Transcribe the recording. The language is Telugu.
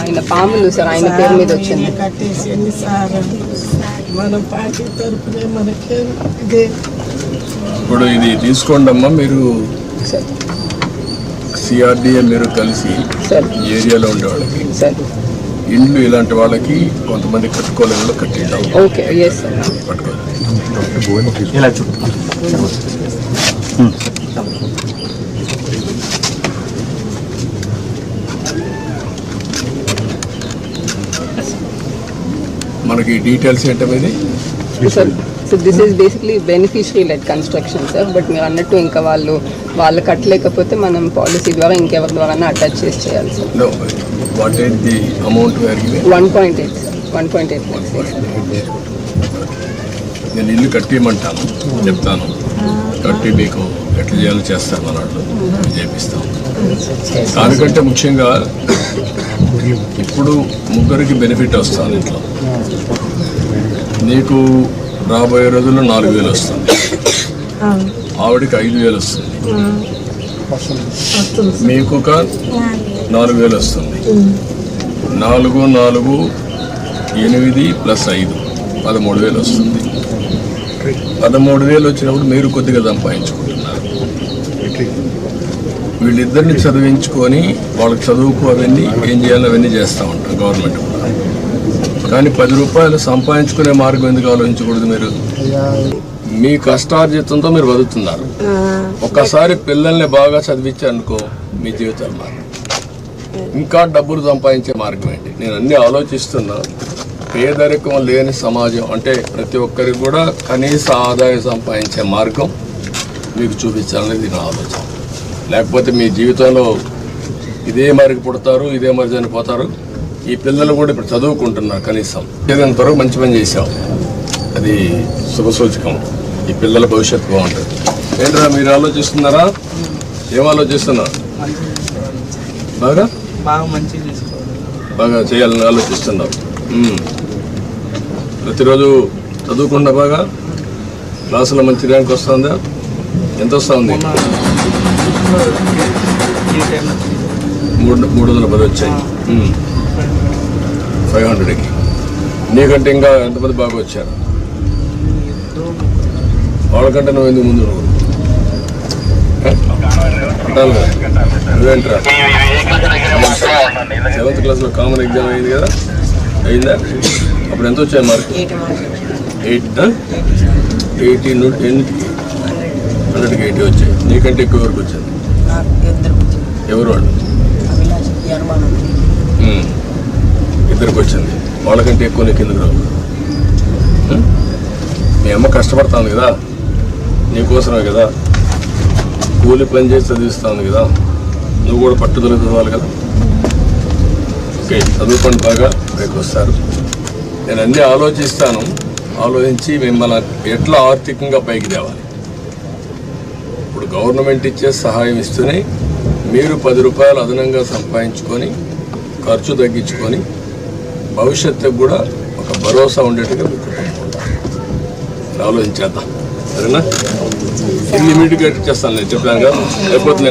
ఆయన పాములు సార్ ఆయన పేరు మీద వచ్చింది. కట్టేసింది సార్ మన పార్టీ తరపునే మనకి ఇప్పుడు ఇది తీసుకోండి అమ్మా మీరు సార్. సిఆర్డిఏ మీరు కలిసి సార్. ఈ ఏరియాలో ఉండే వాళ్ళకి సార్. ఇండ్లు ఇలాంటి వాళ్ళకి కొంతమంది కట్టుకోలేని కట్టిద్దాం ఓకే ఎస్ సార్ పట్టుకోవాలి మనకి డీటెయిల్స్ ఏంటనేది? Sir so this is basically beneficiary led construction sir but మీరు అన్నట్టు ఇంకా వాళ్ళు వాళ్ళు కట్టలేకపోతే మనం పాలసీ ద్వారా ఇంకెవరి ద్వారా అటాచ్ చేసి చేయాలి sir what is the amount one point eight one point eight నేను ఇల్లు కట్టేయమంటాను చెప్తాను. కట్టి మీకు ఎట్లా చేయాలో చేస్తాను అన్నట్లు చేపిస్తాం. దానికంటే ముఖ్యంగా ఇప్పుడు ముగ్గురికి బెనిఫిట్ వస్తుంది ఇంట్లో. నీకు రాబోయే రోజుల్లో నాలుగు వేలు వస్తుంది. ఆవిడకి ఐదు వేలు వస్తుంది. మీకు ఒక నాలుగు వేలు వస్తుంది. నాలుగు నాలుగు ఎనిమిది ప్లస్ ఐదు పదమూడు వేలు వస్తుంది. పదమూడు వేలు వచ్చినప్పుడు మీరు కొద్దిగా సంపాదించుకుంటున్నారు. వీళ్ళిద్దరిని చదివించుకొని వాళ్ళకి చదువుకు అవన్నీ ఏం చేయాలో అవన్నీ చేస్తూ ఉంటాం గవర్నమెంట్ కూడా. కానీ పది రూపాయలు సంపాదించుకునే మార్గం ఎందుకు ఆలోచించకూడదు మీరు? మీ కష్టార్జితంతో మీరు బతుకుతున్నారు. ఒక్కసారి పిల్లల్ని బాగా చదివించారనుకో మీ జీవితాలు మారు ఇంకా డబ్బులు సంపాదించే మార్గం ఏంటి? నేను అన్ని ఆలోచిస్తున్నా. పేదరికం లేని సమాజం అంటే ప్రతి ఒక్కరికి కూడా కనీస ఆదాయం సంపాదించే మార్గం మీకు చూపించాలనేది నా ఆలోచన. లేకపోతే మీ జీవితంలో ఇదే మరికి పుడతారు ఇదే మరి చనిపోతారు. ఈ పిల్లలు కూడా ఇప్పుడు చదువుకుంటున్నారు కనీసం. ఏదైనా త్వరగా మంచి పని చేశాం. అది శుభసూచకం ఈ పిల్లల భవిష్యత్తు బాగుంటుంది. ఏంట్రా మీరు ఆలోచిస్తున్నారా? ఏం ఆలోచిస్తున్నారు బాగా? బాగా చేయాలని ఆలోచిస్తున్నారు. ప్రతిరోజు చదువుకుండా బాగా క్లాసులో మంచి ర్యాంక్ వస్తుందా ఎంత వస్తుంది మూడు మూడు వందల పది వచ్చాయి ఫైవ్ హండ్రెడ్కి నీకంటే ఇంకా ఎంతమంది బాగా వచ్చారు వాళ్ళకంటే నువ్వు ఎందుకు ముందు నువ్వు నువ్వేంట్రా సెవెంత్ క్లాస్లో కామన్ ఎగ్జామ్ అయింది కదా అయిందా? అప్పుడు ఎంత వచ్చాయి మార్క్ ఎయిట్ ఎయిటీ హండ్రెడ్కి ఎయిటీ వచ్చాయి. నీకంటే ఎక్కువ వరకు వచ్చింది ఎవరు వాళ్ళు? ఉమ్. ఇద్దరికి వచ్చింది. వాళ్ళకంటే ఎక్కువ నీకు ఎందుకు రావు? ఉమ్? మీ అమ్మ కష్టపడుతుంది కదా? నీకోసమే కదా? కూలి పని చేసి చదివిస్తాను కదా? నువ్వు కూడా పట్టుదల చదవాలి కదా? ఓకే చదువుకోండి బాగా. పైకి వస్తారు. నేను అన్నీ ఆలోచిస్తాను. ఆలోచించి మిమ్మల్ని ఎట్లా ఆర్థికంగా పైకి తేవాలి. ఇప్పుడు గవర్నమెంట్ ఇచ్చే సహాయం ఇస్తూనే మీరు పది రూపాయలు అదనంగా సంపాదించుకొని ఖర్చు తగ్గించుకొని భవిష్యత్తుకు కూడా ఒక భరోసా ఉండేట్టుగా మీకు ఆలోచించేద్దాం. సరేనా? ఇల్లు ఇమీడియట్గా చేస్తాను నేను. చెప్పాను కదా. అయిపోతుందండి.